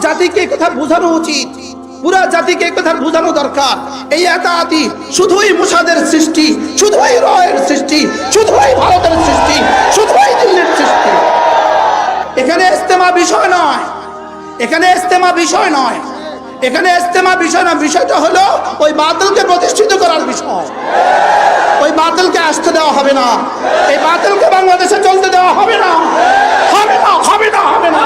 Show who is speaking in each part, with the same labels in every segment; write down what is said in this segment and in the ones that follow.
Speaker 1: জাতিকে কথা বোঝানো উচিত। পুরা জাতিকে কথা বোঝানো দরকার। এই এতাতি শুধুই মুসাদের সৃষ্টি, শুধুই রয়ের সৃষ্টি, শুধুই ভারতের সৃষ্টি, শুধুই দিল্লির সৃষ্টি। এখানে ইস্তেমা বিষয় নয়। এখানে ইস্তেমা বিষয় নয়। এখানে ইস্তেমা বিষয় না, বিষয়টা হলো ওই বাতিলকে প্রতিষ্ঠিত করার বিষয়। ওই বাতিলকে আসতে দেওয়া হবে না। এই বাতিলকে বাংলাদেশে চলতে দেওয়া হবে না। হবে না হবে না হবে না।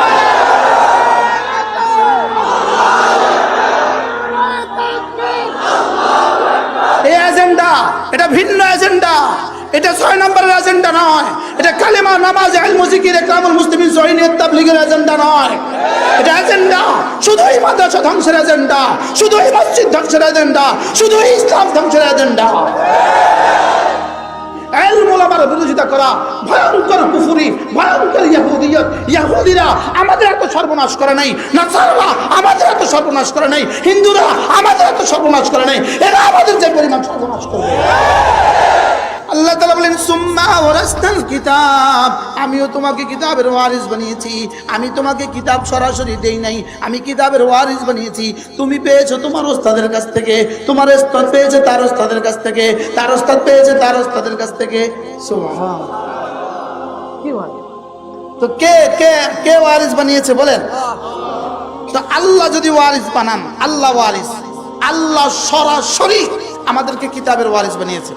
Speaker 1: এটা ভিন্ন এজেন্ডা। এটা ছয় নম্বরের এজেন্ডা নয়। এটা কালেমা, নামাজ আল মুজিকির, ইকরামুল মুসলিমিন সহিনিয়ত তাবলীগের এজেন্ডা নয়। এটা এজেন্ডা। শুধুই মাদ্রাসা ধ্বংসের এজেন্ডা। শুধুই মসজিদ ধ্বংসের এজেন্ডা। শুধুই ইসলাম ধ্বংসের এজেন্ডা। এলম ওলামার বিরোধিতা করা, ভয়ঙ্কর কুফুরি, ভয়ঙ্কর ইয়াহুদিয়ত। ইয়াহুদিরা আমাদের এত সর্বনাশ করে নাই, নাসাররা আমাদের এত সর্বনাশ করে নাই, হিন্দুরা আমাদের এত সর্বনাশ করে নাই, এরা আমাদের যে পরিমাণ সর্বনাশ করবে। আল্লাহ তালা বলেন সুম্মা ওরাস্তাল কিতাব। আমিও তোমাকে কিতাবের ওয়ারিস বানিয়েছি। আমি তোমাকে কিতাব সরাসরি দেই নাই। আমি কিতাবের ওয়ারিস বানিয়েছি। তুমি পেয়েছ তোমার ওস্তাদের কাছ থেকে। তোমার ওস্তাদ পেয়েছে তার ওস্তাদের কাছ থেকে। তার ওস্তাদ পেয়েছে তার ওস্তাদের কাছ থেকে। তো কে কে কে ওয়ারিস বানিয়েছে বলেন? তো আল্লাহ যদি ওয়ারিস বানান আল্লাহ ওয়ারিস। আল্লাহ সরাসরি আমাদেরকে কিতাবের ওয়ারিস বানিয়েছে।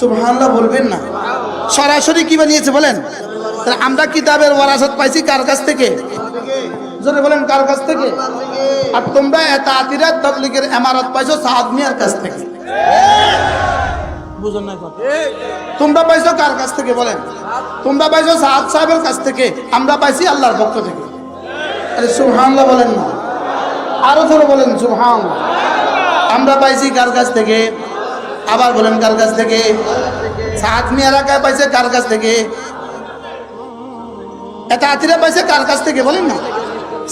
Speaker 1: সুবহানাল্লাহ বলবেন না। সরাসরি কি বানিয়েছে বলেন? আমরা কিতাবের ওয়ারাসত পাইছি কার কাছ থেকে? জোরে বলেন, কার কাছ থেকে? আর তোমরা এত আতিরাত তাবলিগের এমারত পাইছো সাদ মিয়ার কাছ থেকে। বুঝুন না তোমরা পাইছো কার কাছ থেকে বলেন? তোমরা পাইছো সাদ সাহেবের কাছ থেকে। আমরা পাইছি আল্লাহর পক্ষ থেকে। আরে সুবহানাল্লাহ বলেন না। আরও জোরে বলেন, সুবহানাল্লাহ। আমরা পাইছি কার কাছ থেকে? আবার বলেন, কার কাছ থেকে? সাত মিয়ারা কায় পাইছে, কার কাছ থেকে? এটা আতিরা পাইছে, কার কাছ থেকে বলেন না?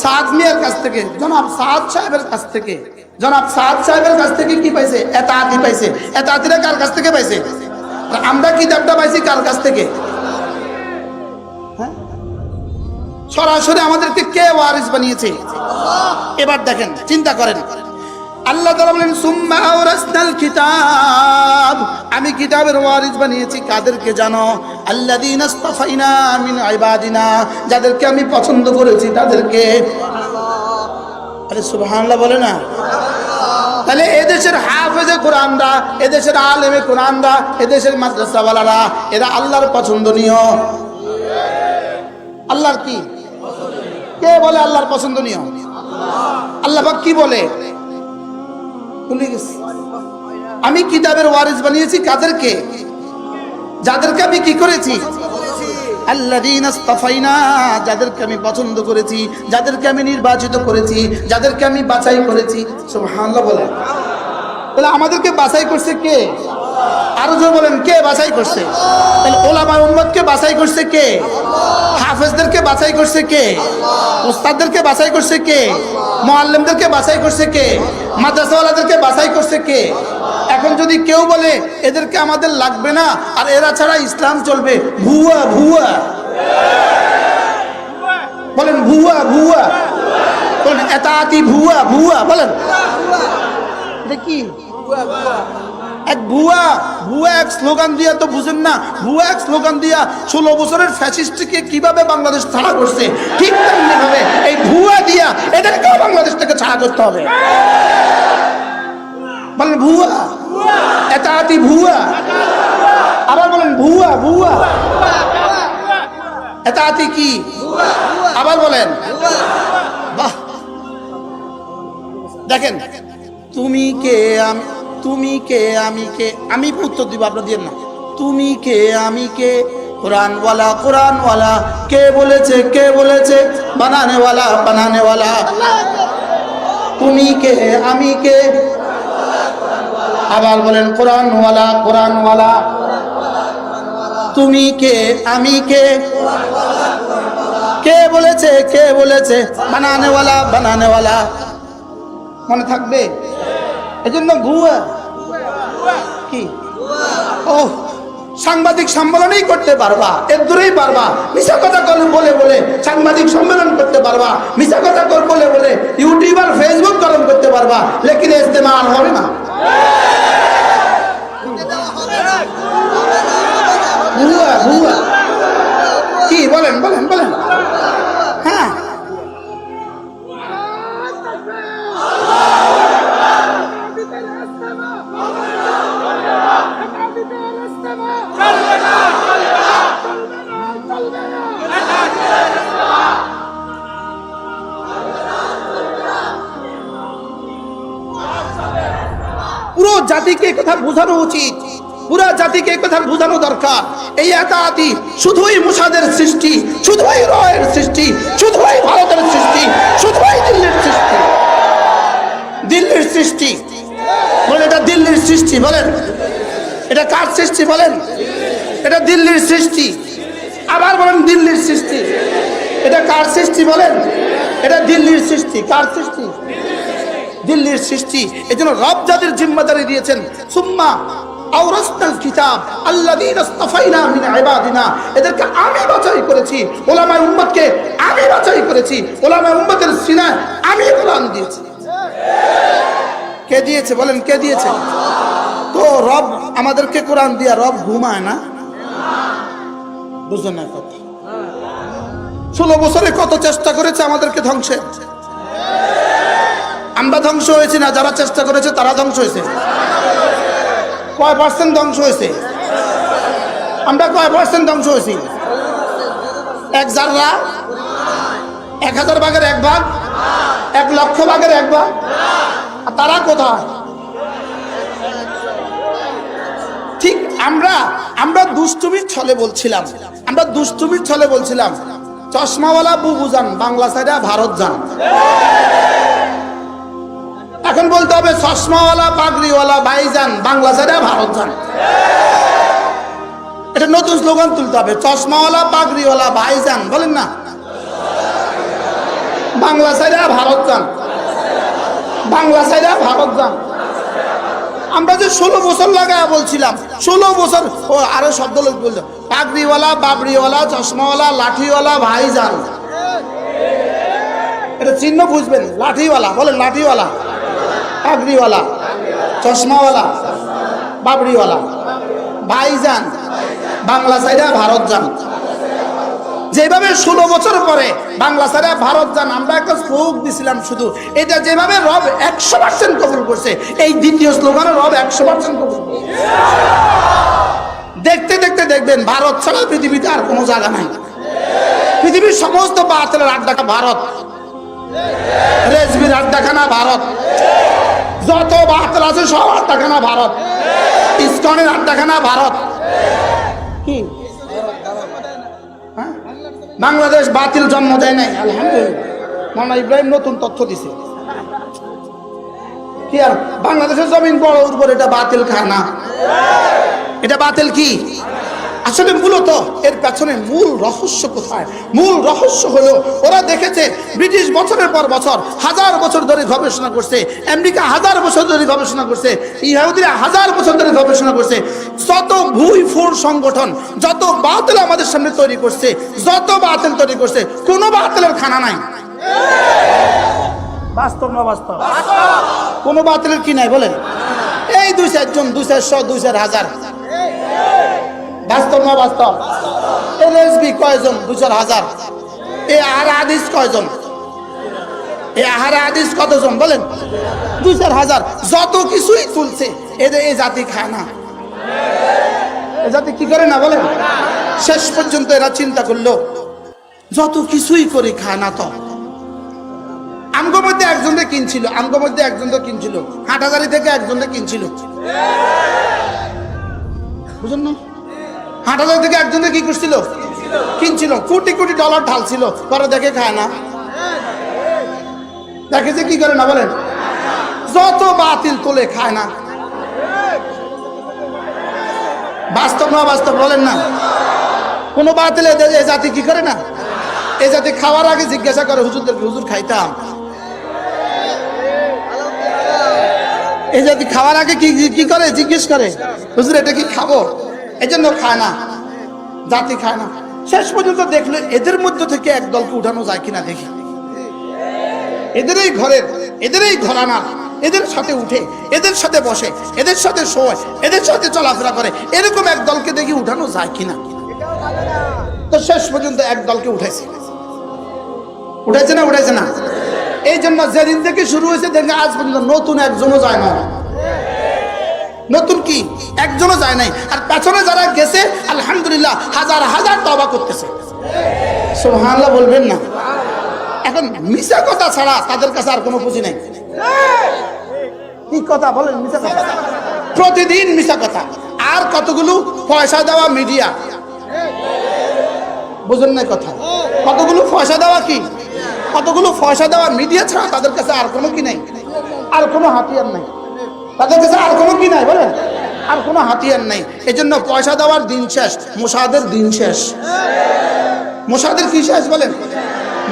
Speaker 1: সাদ মিয়ার কাছ থেকে, জনাব সাদ সাহেবের কাছ থেকে। জনাব সাদ সাহেবের কাছ থেকে কি পাইছে? এটা আতি পাইছে। এটা আতিরা কার কাছ থেকে পাইছে? আমরা কিতাবটা পাইছি, কার কাছ থেকে? হ্যাঁ? সরাসরি আমাদেরকে কে ওয়ারিস বানিয়েছে? এবার দেখেন, চিন্তা করেন। কিতাব। আমি কিতাবের ওয়ারিস বানিয়েছি, কাদেরকে জানো? আল্লাযীনা ইসতাফাইনা মিন ইবাদিনা। যাদেরকে আমি পছন্দ করেছি, তাদেরকে। আরে সুবহানাল্লাহ বলে না? তাহলে এদেশের হাফেজে কোরআনরা, এদেশের আলেমে কোরআনরা, এদেশের মাদ্রাসাওয়ালারা, এরা আল্লাহর পছন্দনীয় আল্লাহর কি? কে বলে আল্লাহর পছন্দনীয় আল্লাহ কি বলে? ভুলে গেছি। আমি কিতাবের ওয়ারিস বানিয়েছি কাদেরকে? যাদেরকে আমি কি করেছি? যাদেরকে আমি পছন্দ করেছি, যাদেরকে আমি নির্বাচিত করেছি, যাদেরকে আমি বাছাই করেছি। সুবহানাল্লাহ বলেন। তাহলে আমাদেরকে বাছাই করছে কে? আরও জোর বলেন, কে বাছাই করছে? তাহলে ওলামা উম্মতকে বাছাই করছে কে? হাফেজদেরকে বাছাই করছে কে? উস্তাদদেরকে বাছাই করছে কে? মোয়াল্লেমদেরকে বাছাই করছে কে? মাদ্রাসাওয়ালাদেরকে বাছাই করছে কে? এখন যদি কেউ বলে, এদেরকে আমাদের লাগবে না, আর এরা ছাড়া ইসলাম চলবে। ভুয়া ভুয়া। বলেন, ভুয়া ভুয়া। বলেন, এতাতি ভুয়া ভুয়া। বলেন। এটা কি? এক ভুয়া ভুয়া এক স্লোগান দিয়া তো বুঝেন না, ভুয়া এক স্লোগান দিয়া ষোলো বছরের ফ্যাসিস্টকে কীভাবে বাংলাদেশ ছাড়া করছে? ঠিক তেমনি ভাবে এই ভুয়া দিয়া এদেরকেও বাংলাদেশ থেকে ছাড়া করতে হবে। বলেন ভুয়া। এতাতি ভুয়া। আবার বলেন ভুয়া ভুয়া। এতাতি কি? আবার বলেন। বাহ। দেখেন, তুমি কে আমি তুমি কে, আমি কে? আমি উত্তর দিব, আপনার দিয়ে না তুমি কে, আমি কে? কোরআনওয়ালা কোরআনওয়ালা, কে বলেছে কে বলেছে? বানানেওয়ালা বানানেওয়ালা। তুমি কে, আমি কে? আবার বলেন, কোরআনওয়ালা কোরআনওয়ালা। তুমি কে, আমি কে? কে বলেছে কে বলেছে? বানানেওয়ালা বানানেওয়ালা। মনে থাকবে? এজন্য ভুয়া। কি? ও, সাংবাদিক সম্মেলনই করতে পারবা, এর দূরেই পারবা। মিশা কথা বলে বলে, সাংবাদিক সম্মেলন করতে পারবা। মিশা কথা বলে করে ইউটিউব আর ফেসবুক গরম করতে পারবা। লেকিন ইস্তেমা আর হবে না। ভুয়া ভুয়া। কি, বলেন বলেন বলেন। হ্যাঁ। জাতিকে কথা বোঝানো উচিত। পুরা জাতিকে কথা বোঝানো দরকার। এই একাতি শুধুই মুসাদের সৃষ্টি, শুধুই রয়ের সৃষ্টি, শুধুই ভারতের সৃষ্টি, শুধুই দিল্লির সৃষ্টি। দিল্লির সৃষ্টি। বলেন, এটা দিল্লির সৃষ্টি, বলেন। এটা কার সৃষ্টি, বলেন? এটা দিল্লির সৃষ্টি। আবার বলেন, দিল্লির সৃষ্টি। এটা কার সৃষ্টি, বলেন? এটা দিল্লির সৃষ্টি। কার সৃষ্টি? দিল্লির সৃষ্টি এই জন্য রব যাদের জিম্মাদারি দিয়েছেন, সুম্মা এদেরকে আমি আমি কে দিয়েছে বলেন, কে দিয়েছে? তো রব আমাদেরকে কোরআন দিয়া রব ঘুমায় না? বুঝলেন না কথা। ষোলো বছরে কত চেষ্টা করেছে আমাদেরকে ধ্বংসের? আমরা ধ্বংস হয়েছি না, যারা চেষ্টা করেছে তারা ধ্বংস হয়েছে। কয় পার্সেন্ট ধ্বংস হয়েছে? আমরা কয় পার্সেন্ট ধ্বংস হয়েছি? এক জাররা এক হাজার ভাগের এক ভাগ? এক লক্ষ ভাগের এক ভাগ? আর তারা কোথায়? ঠিক আমরা আমরা দুষ্টুমির ছলে বলছিলাম। আমরা দুষ্টুমির ছলে বলছিলাম, চশমাওয়ালা বুবু যান, বাংলা সাইডে ভারত যান। এখন বলতে হবে চশমাওয়ালা, পাগড়িওয়ালা ভাইজান বাংলা সাইডে ভারত যান এটা নতুন স্লোগান তুলতে হবে, চশমাওয়ালা, পাগড়িওয়ালা ভাইজান বলেন না? বাংলা সাইডে ভারত যান বাংলা সাইডে ভারত যান আমরা যে ষোলো বছর লাগায় বলছিলাম, ষোলো বছর, ও, আরও শব্দ লোক বলতো পাগড়িওয়ালা, বাবড়িওয়ালা, চশমাওয়ালা, লাঠিওয়ালা, ভাইজান। এটা চিহ্ন বুঝবেন, লাঠিওয়ালা, বলেন লাঠিওয়ালা। পাগড়িওয়ালা চশমাওয়ালা বাবড়িওয়ালা ভাইজান বাংলা সাইডে ভারত যান যেভাবে ষোলো বছর পরে বাংলা সাইডে ভারত যান আমরা একটা শ্লোক দিছিলাম শুধু। এটা যেভাবে রব একশো পার্সেন্ট কবুল করছে, এই দ্বিতীয় স্লোগানে রব একশো পার্সেন্ট কবুল দেখতে দেখতে দেখবেন, ভারত ছাড়া পৃথিবীতে আর কোনো জায়গা নাই। পৃথিবীর সমস্ত বাতিলের আড্ডাটা ভারত। রেজবির আড্ডাখানা ভারত। যত বাতিল আছে, সব আড্ডাখানা ভারত। ইস্কনের আড্ডাখানা ভারত। কি? হ্যাঁ? বাংলাদেশ বাতিল জন্ম দেয় নাই, আলহামদুলিল্লাহ। ইব্রাহিম নতুন তথ্য দিছে। কি আর, বাংলাদেশের জমিন বড় উর্বর এটা বাতিল খায় না এটা বাতিল কি? আসলে মূলত এর পেছনে মূল রহস্য কোথায়? মূল রহস্য হলো ওরা দেখেছে ব্রিটিশ বছরের পর বছর হাজার বছর ধরে গবেষণা করছে আমেরিকা হাজার বছর ধরে গবেষণা করছে ইহুদিরা হাজার বছর ধরে গবেষণা করছে। যত ভুই ফুর সংগঠন যত বাতিল আমাদের সামনে তৈরি করছে যত বাতিল তৈরি করছে কোনো বাতিলের খানা নাই। বাস্তব না বাস্তব! কোনো বাতিলের কি নাই বলেন। এই দুই চারজন দুই চারশো দুই চার হাজার। বাস্তব না বাস্তব? এল এসবি কয়জন? দু চার হাজার। এ আর আদিস কয়জন? এ আহার আদিস কতজন বলেন? চার হাজার। যত কিছুই তুলছে এদের এই জাতি খায় না। এ জাতি কি করে না বলেন? শেষ পর্যন্ত এরা চিন্তা করল, যত কিছুই করে খায় না তো। আমগো মধ্যে একজনকে কিনছিল, আমগো মধ্যে একজনকে কিনছিল হাটাজারি থেকে একজনকে কিনছিল। বুঝুন না? হাটাজারি থেকে একজনকে কি করছিল কিনছিল। কোটি কোটি ডলার ঢালছিল। পরে দেখে খায় না। দেখে যে কি করে না বলেন? যত বাতিল তোলে খায় না। বাস্তব না বাস্তব বলেন না। কোনো বাতিল এ এ জাতি কি করে না? এ জাতি খাওয়ার আগে জিজ্ঞাসা করে, হুজুরদেরকে হুজুর খাইতাম। এই জাতি খাওয়ার আগে কি কি করে? জিজ্ঞেস করে, হুজুর, এটা কি খাব? এই জন্য খায় না, জাতি খায় না। শেষ পর্যন্ত দেখল এদের মধ্য থেকে এক দলকে উঠানো যায় কিনা দেখি। এদের এই ঘরের এদের এই ঘরানা এদের সাথে উঠে, এদের সাথে বসে, এদের সাথে শোয়, এদের সাথে চলাফেরা করে, এরকম এক দলকে দেখি উঠানো যায় কিনা। তো শেষ পর্যন্ত এক দলকে উঠেছে উঠেছে না উঠেছে না। এই জন্য যেদিন থেকে শুরু হয়েছে, দেখে আজ পর্যন্ত নতুন একজনও যায় না। নতুন কি? একজনও যায় নাই। আর পেছনে যারা গেছে, আলহামদুলিল্লাহ, হাজার হাজার তবা করতেছে। সোহানলা বলবেন না। এখন মিশা কথা ছাড়া তাদের কাছে আর কোনো পুঁজি নাই। কি কথা বলেন মিশা কথা? প্রতিদিন মিশা কথা। আর কতগুলো পয়সা দেওয়া মিডিয়া? বুঝেন না কথা। কতগুলো পয়সা দেওয়া কি? কতগুলো পয়সা দেওয়া মিডিয়া ছাড়া তাদের কাছে আর কোনো কি নাই? আর কোনো হাতিয়ার নাই। তাদের কাছে আর কোনো কি নাই, বলেন? আর কোনো হাতিয়ার নাই। এই জন্য পয়সা দেওয়ার দিন শেষ, মোসাদের দিন শেষ। মোসাদের কি শেষ, বলেন?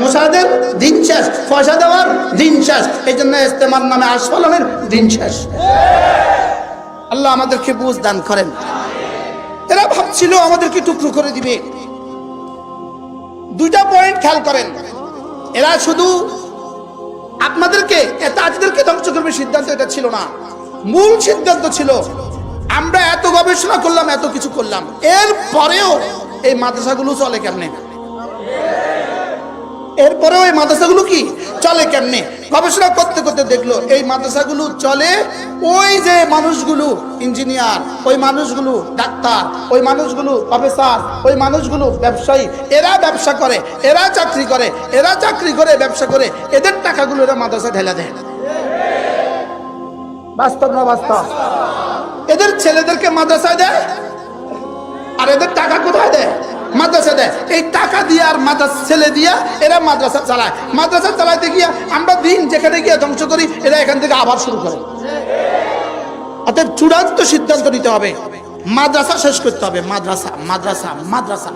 Speaker 1: মোসাদের দিন শেষ, পয়সা দেওয়ার দিন শেষ। এই জন্য ইস্তেমার নামে আস্ফলনের দিন শেষ। আল্লাহ আমাদেরকে বুঝ দান করেন। এরা ভাবছিল আমাদেরকে টুকরো করে দিবে। দুইটা পয়েন্ট খেয়াল করেন। এরা শুধু আপনাদেরকে তাজদেরকে ধ্বংস করবে সিদ্ধান্ত, এটা ছিল না। মূল সিদ্ধান্ত ছিল, আমরা এত গবেষণা করলাম, এত কিছু করলাম। এর পরেও এই মাদ্রাসাগুলো চলে কেমনে? এরপরেও এই মাদ্রাসাগুলো কি? চলে কেমনে? গবেষণা করতে করতে দেখল, এই মাদ্রাসাগুলো চলে ওই যে মানুষগুলো, ইঞ্জিনিয়ার, ওই মানুষগুলো ডাক্তার, ওই মানুষগুলো প্রফেসর, ওই মানুষগুলো ব্যবসায়ী, এরা ব্যবসা করে, এরা চাকরি করে, এরা চাকরি করে, ব্যবসা করে, এদের টাকাগুলো এরা মাদ্রাসা ঢেলা দেয়। বাস্তব না বাস্তব? এদের ছেলেদেরকে মাদ্রাসায় দেয় আর এদের টাকা কোথায় দেয়? মাদ্রাসা ছেলে দিয়া এরা মাদ্রাসা চালায়। মাদ্রাসা গিয়া আমরা দিন যেখানে গিয়ে ধ্বংস করি, এরা এখান থেকে আবার শুরু চূড়ান্ত সিদ্ধান্ত নিতে হবে। মাদ্রাসা শেষ করতে হবে। মাদ্রাসা মাদ্রাসা মাদ্রাসা।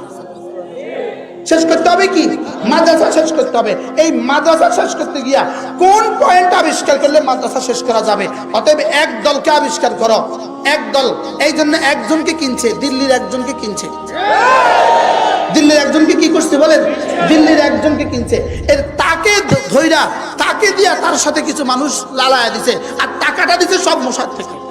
Speaker 1: শেষ করতে হবে কি? মাদ্রাসা শেষ করতে হবে। এই মাদ্রাসা শেষ করতে গিয়া কোন পয়েন্ট আবিষ্কার করলে মাদ্রাসা শেষ করা যাবে? অতএব এক দলকে আবিষ্কার করো। এক দল। এই জন্য একজনকে কিনছে, দিল্লির একজনকে কিনছে। দিল্লির একজনকে কি করছে বলেন? দিল্লির একজনকে কিনছে। এর তাকে ধ- ধইরা, তাকে দিয়া তার সাথে কিছু মানুষ লালায়া দিছে। আর টাকাটা দিছে সব মশার থেকে।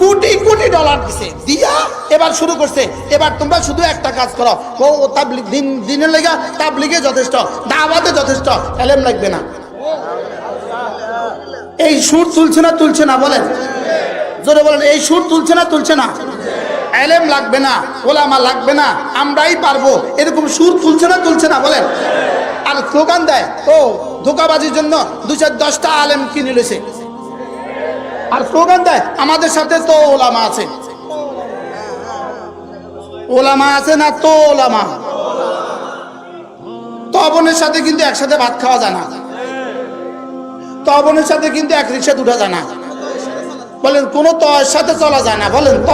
Speaker 1: কোটি কোটি ডলার দিছে। দিয়া এবার শুরু করছে। এবার তোমরা শুধু একটা কাজ করো। ও তাবলিগ, দিন, দিনের লেগা তাবলিগে যথেষ্ট, দাওয়াতে যথেষ্ট, এলেম লাগবে না। এই সুর তুলছে না তুলছে না, বলেন। জোরে বলেন, এই সুর তুলছে না তুলছে না। এলেম লাগবে না, ওলামা লাগবে না, আমরাই পারব। এরকম সুর তুলছে না তুলছে না, বলেন। আর স্লোগান দেয়, ও, ধোকাবাজির জন্য দু চার দশটা আলেম কিনে লইছে আর স্লোগান দেয়, আমাদের সাথে তো ওলামা আছে। ওলামা আছে না তো ওলামা? তবনের সাথে কিন্তু একসাথে ভাত খাওয়া যায় না। তবনের সাথে কিন্তু এক রিক্সা উঠা যায় না। বলেন, কোন তয়ের সাথে চলা যায় না। বলেন ত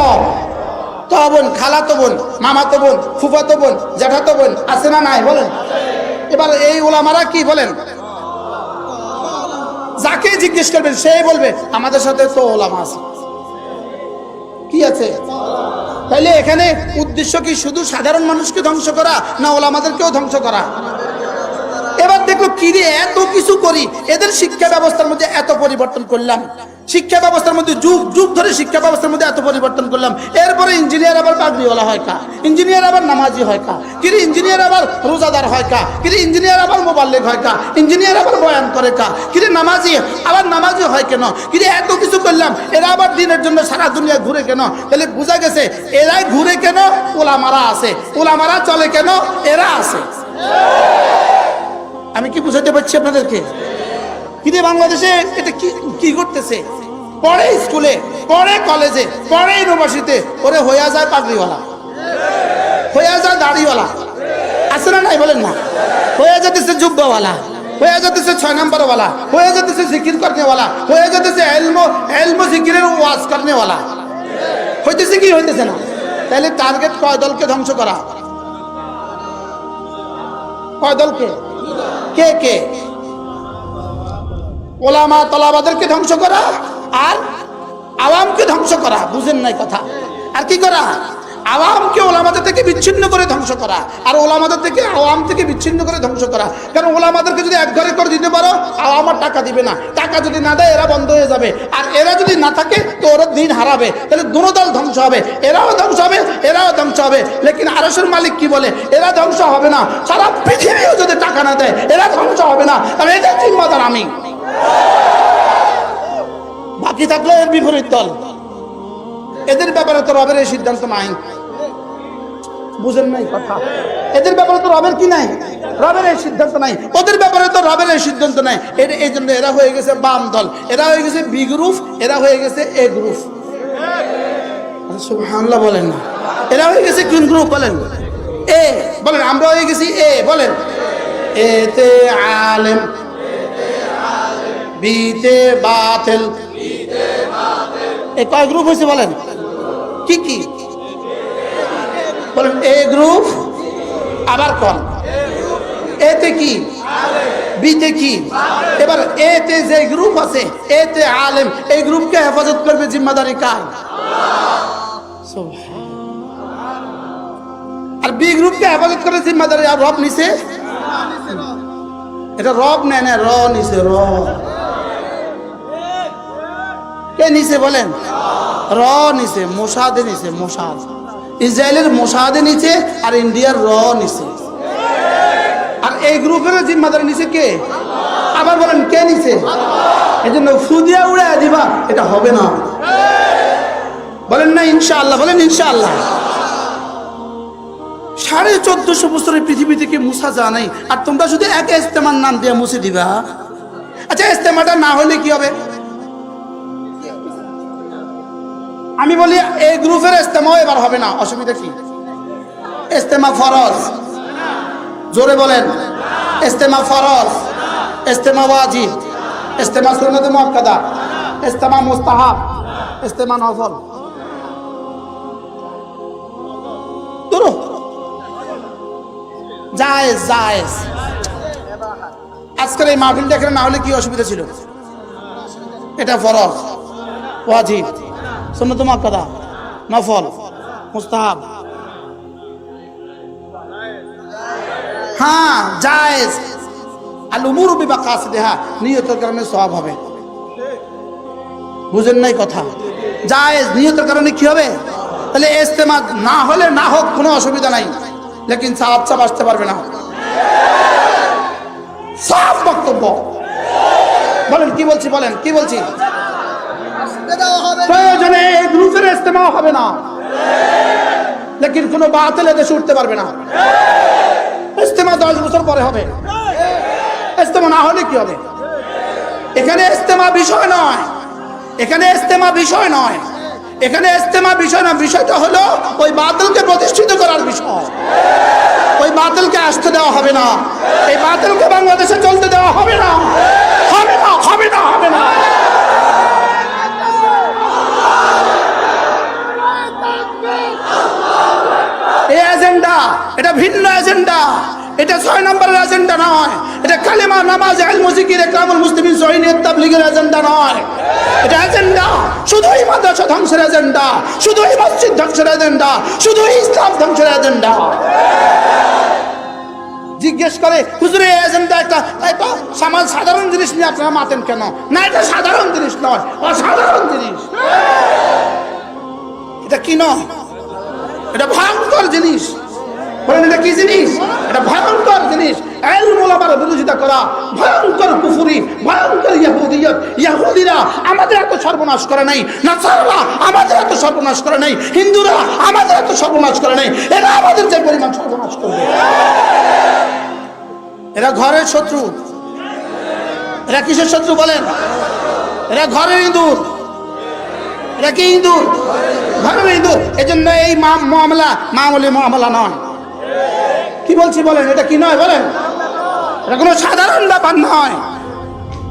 Speaker 1: তবন খালাতো বোন, মামাতো বোন, ফুফাতো বোন, জ্যাঠাতো বোন আছে না নাই? বলেন। এবার এই ওলামারা কি বলেন? যাকে জিজ্ঞেস করবেন সে বলবে, আমাদের সাথে তো ওলামা আছে। কি আছে? তাহলে এখানে উদ্দেশ্য কি শুধু সাধারণ মানুষকে ধ্বংস করা, না ওলামাদেরকেও ধ্বংস করা? এবার দেখল কি রে এত কিছু করি? এদের শিক্ষা ব্যবস্থার মধ্যে এত পরিবর্তন করলাম। শিক্ষা ব্যবস্থার মধ্যে যুগ যুগ ধরে শিক্ষা ব্যবস্থার মধ্যে এত পরিবর্তন করলাম। এরপরে ইঞ্জিনিয়ার আবার পাগড়িওয়ালা হয় কা? ইঞ্জিনিয়ার আবার নামাজি হয় কা? কিরে ইঞ্জিনিয়ার আবার রোজাদার হয় কা? কিরে ইঞ্জিনিয়ার আবার মোবাল্লেগ হয় কা? ইঞ্জিনিয়ার আবার বয়ান করে কা? কিরে নামাজি? আবার নামাজি হয় কেন? কিরে এত কিছু করলাম, এরা আবার দিনের জন্য সারা দুনিয়া ঘুরে কেন? তাহলে বোঝা গেছে, এরাই ঘুরে কেন? ওলামারা আছে। ওলামারা চলে কেন? এরা আছে। আমি কি বুঝাতে পারছি আপনাদেরকে? কিন্তু বাংলাদেশে এটা কি কি করতেছে পরে স্কুলে, পরে কলেজে, পরে ইউনিভার্সিটিতে, ওরে হইয়া যায় পাগড়িওয়ালা। হইয়া যায় দাড়িওয়ালা। আছে না নাই বলেন না? হয়ে যেতেছে জুব্বাওয়ালা। হয়ে যেতেছে ছয় নম্বরওয়ালা। হয়ে যেতেছে জিকির করনেওয়ালা। হয়ে যেতেছে এলমো এলমো জিকিরের ওয়াজ করনেওয়ালা। হইতেছে কি, হইতেছে না? তাহলে টার্গেট কয় দলকে ধ্বংস করা? কয় দলকে? কে কে? ওলামা তলাবাদেরকে ধ্বংস করা আর আওয়ামকে ধ্বংস করা, বুঝেন নাই কথা। আর কি করা? আওয়ামকে ওলামাদের থেকে বিচ্ছিন্ন করে ধ্বংস করা। আর ওলামাদের থেকে আওয়াম থেকে বিচ্ছিন্ন করে ধ্বংস করা। কারণ ওলামাদেরকে যদি এক ঘরে করে দিতে পারো, আওয়াম আর টাকা দিবে না। টাকা যদি না দেয়, এরা বন্ধ হয়ে যাবে। আর এরা যদি না থাকে, তো ওরা দিন হারাবে। তাহলে দুনো দল ধ্বংস হবে। এরাও ধ্বংস হবে, এরাও ধ্বংস হবে। লেকিন আরসের মালিক কি বলে? এরা ধ্বংস হবে না। সারা পৃথিবীও যদি টাকা না দেয়, এরা ধ্বংস হবে না। তাহলে এদের জিম্মাদার আমি। বাকি থাকল এর বিপরীত দল। এদের ব্যাপারে তো রবের এই সিদ্ধান্ত নাই। বুঝেন নাই কথা। এদের ব্যাপারে তো রবের কি নাই? রবের এই সিদ্ধান্ত নাই। ওদের ব্যাপারে তো রবের এই সিদ্ধান্ত নাই। এর এই জন্য এরা হয়ে গেছে বাম দল। এরা হয়ে গেছে বি গ্রুপ, এরা হয়ে গেছে এ গ্রুপ। সুবহানাল্লাহ বলেন। না এরা হয়ে গেছে কোন গ্রুপ, বলেন। এ, বলেন, আমরা হয়ে গেছি এ, বলেন। এতে আলেম, বিতে বাতিল। এ কয় গ্রুপ হয়েছে, বলেন? কি কি? বলেন, এ গ্রুপ, আবার কন। এতে কি? বিতে কি? এবার এতে যে গ্রুপ আছে, এতে আলেম, এই গ্রুপকে হেফাজত করবে জিম্মাদারি কার? আর বি গ্রুপকে হেফাজত করে জিম্মাদারি, আর রব নিছে? এটা রব নেয় না, র নিছে, র। কে নিছে বলেন? র নিছে, মোসাদে নিছে, মোসাদ। ইসরায়েলের মোসাদে নিচে আর ইন্ডিয়ার র নিচে। আর এই গ্রুপের জিম্মাদারি নিচে কে? আবার বলেন, কে নিচে? এই জন্য ফুদিয়া উড়ে দিবা, এটা হবে না। বলেন না ইনশাআল্লাহ, বলেন ইনশাআল্লাহ। সাড়ে চোদ্দশো বছরের পৃথিবী থেকে মুসা যা নাই, আর তোমরা শুধু এক ইস্তেমার নাম দিয়ে মুছে দিবা। আচ্ছা ইস্তেমাটা না হলে কি হবে? আমি বলি, এই গ্রুপের ইস্তেমাও এবার হবে না, অসুবিধা কি? ইস্তেমা ফরজ। জোরে বলেন। ইস্তেমা ফরজ। ইস্তেমা ওয়াজিব। ইস্তেমা সুন্নাত মুআক্কাদা। ইস্তেমা মুস্তাহাব। ইস্তেমা নফল। জায়েজ জায়েজ। আজকের এই মাহফিলটা এখানে না হলে কি অসুবিধা ছিল? এটা ফরজ। ওয়াজিব। সুন্নত নফল মুস্তাহাব হ্যাঁ জায়েজ আল উমুর নিয়তের কারণে হবে. বুঝেন নাই কথা? জায়েজ নিয়তের কারণে কি হবে? তাহলে ইস্তেমা না হলে না হোক কোনো অসুবিধা নাই। লেকিন সাহাব সাহাব আসতে পারবে না। সব বক্তব্য। বলেন, কি বলছি, বলেন, কি বলছি? প্রয়োজনে গ্রুপের ইস্তেমা হবে না। লেকিন কোনো বাতিল দেশে উঠতে পারবে না। ইস্তেমা দশ বছর পরে হবে। ইস্তেমা না হলে কি হবে? এখানে ইস্তেমা বিষয় নয়। এখানে ইস্তেমা বিষয় নয়। এখানে ইস্তেমা বিষয় না বিষয়টা হলো ওই বাতিলকে প্রতিষ্ঠিত করার বিষয়। ওই বাতিলকে আসতে দেওয়া হবে না। এই বাতিলকে বাংলাদেশে চলতে দেওয়া হবে না। হবে না হবে না হবে না। এজেন্ডা, এটা ভিন্ন এজেন্ডা, এটা ছয় নম্বরের এজেন্ডা নয়, এটা কালেমা নামাজ আল মুজিকির ইকরামুল মুসলিমিন সহিনিয়ত তাবলীগের এজেন্ডা নয়। এটা এজেন্ডা, শুধুই মাদ্রাসা ধ্বংসের এজেন্ডা, শুধুই মসজিদ ধ্বংসের এজেন্ডা, শুধুই ইসলাম ধ্বংসের এজেন্ডা। জিজ্ঞেস করে, হুজুরে এজেন্ডা একটা এটা সমাজ সাধারণ জিনিস নিয়ে আপনারা মাতেন কেন? না, এটা সাধারণ জিনিস নয়, অসাধারণ জিনিস। এটা কি নয়? এটা ভয়ঙ্কর জিনিস। জিনিস? ভয়ঙ্কর জিনিস। এল করা ভয়ঙ্কর ভয়ঙ্কর সর্বনাশ করে করে হিন্দুরা সর্বনাশ করে এরা আমাদের যে পরিমাণ সর্বনাশ এরা ঘরের শত্রু। এরা শত্রু বলেন? এরা ঘরের ইঁদুর। এটা কি ইঁদুর? ঘরের এই জন্য এই মামলা মামুলি মামলা নয়। কি বলছি বলেন, এটা কি নয় বলেন? এটা কোনো সাধারণ ব্যাপার নয়।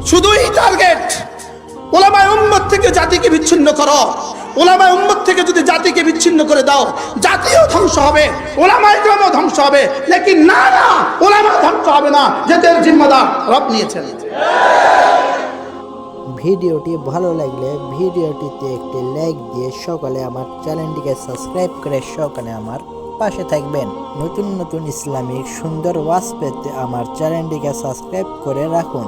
Speaker 1: শুধুই টার্গেট ওলামায় উম্মত থেকে জাতিকে বিচ্ছিন্ন করো। ওলামায় উম্মত থেকে যদি জাতিকে বিচ্ছিন্ন করে দাও, জাতিও ধ্বংস হবে, ওলামায় গ্রামও ধ্বংস হবে। লেকিন না না, ওলামা ধ্বংস হবে না, যেদের জিম্মাদার রব নিয়েছেন।
Speaker 2: ভিডিওটি ভালো লাগলে ভিডিওটিতে একটি লাইক দিয়ে সকালে আমার চ্যানেলটিকে সাবস্ক্রাইব করে, সকালে আমার পাশে থাকবেন। নতুন নতুন ইসলামিক সুন্দর ওয়াজ পেতে আমার চ্যানেলটিকে সাবস্ক্রাইব করে রাখুন।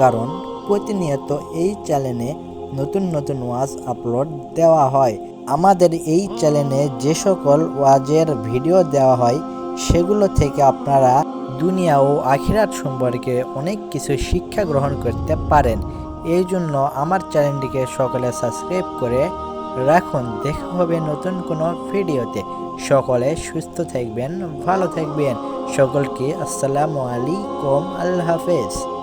Speaker 2: কারণ প্রতিনিয়ত এই চ্যানেলে নতুন নতুন ওয়াজ আপলোড দেওয়া হয়। আমাদের এই চ্যানেলে যে সকল ওয়াজের ভিডিও দেওয়া হয়, সেগুলো থেকে আপনারা দুনিয়া ও আখিরাত সম্পর্কে অনেক কিছু শিক্ষা গ্রহণ করতে পারেন। এই জন্য আমার চ্যানেলটিকে সকলে সাবস্ক্রাইব করে রাখুন। দেখা হবে নতুন কোনো ভিডিওতে। সকলে সুস্থ থাকবেন ভালো থাকবেন। সকলকে আসসালামু আলাইকুম আল্লাহ হাফেজ।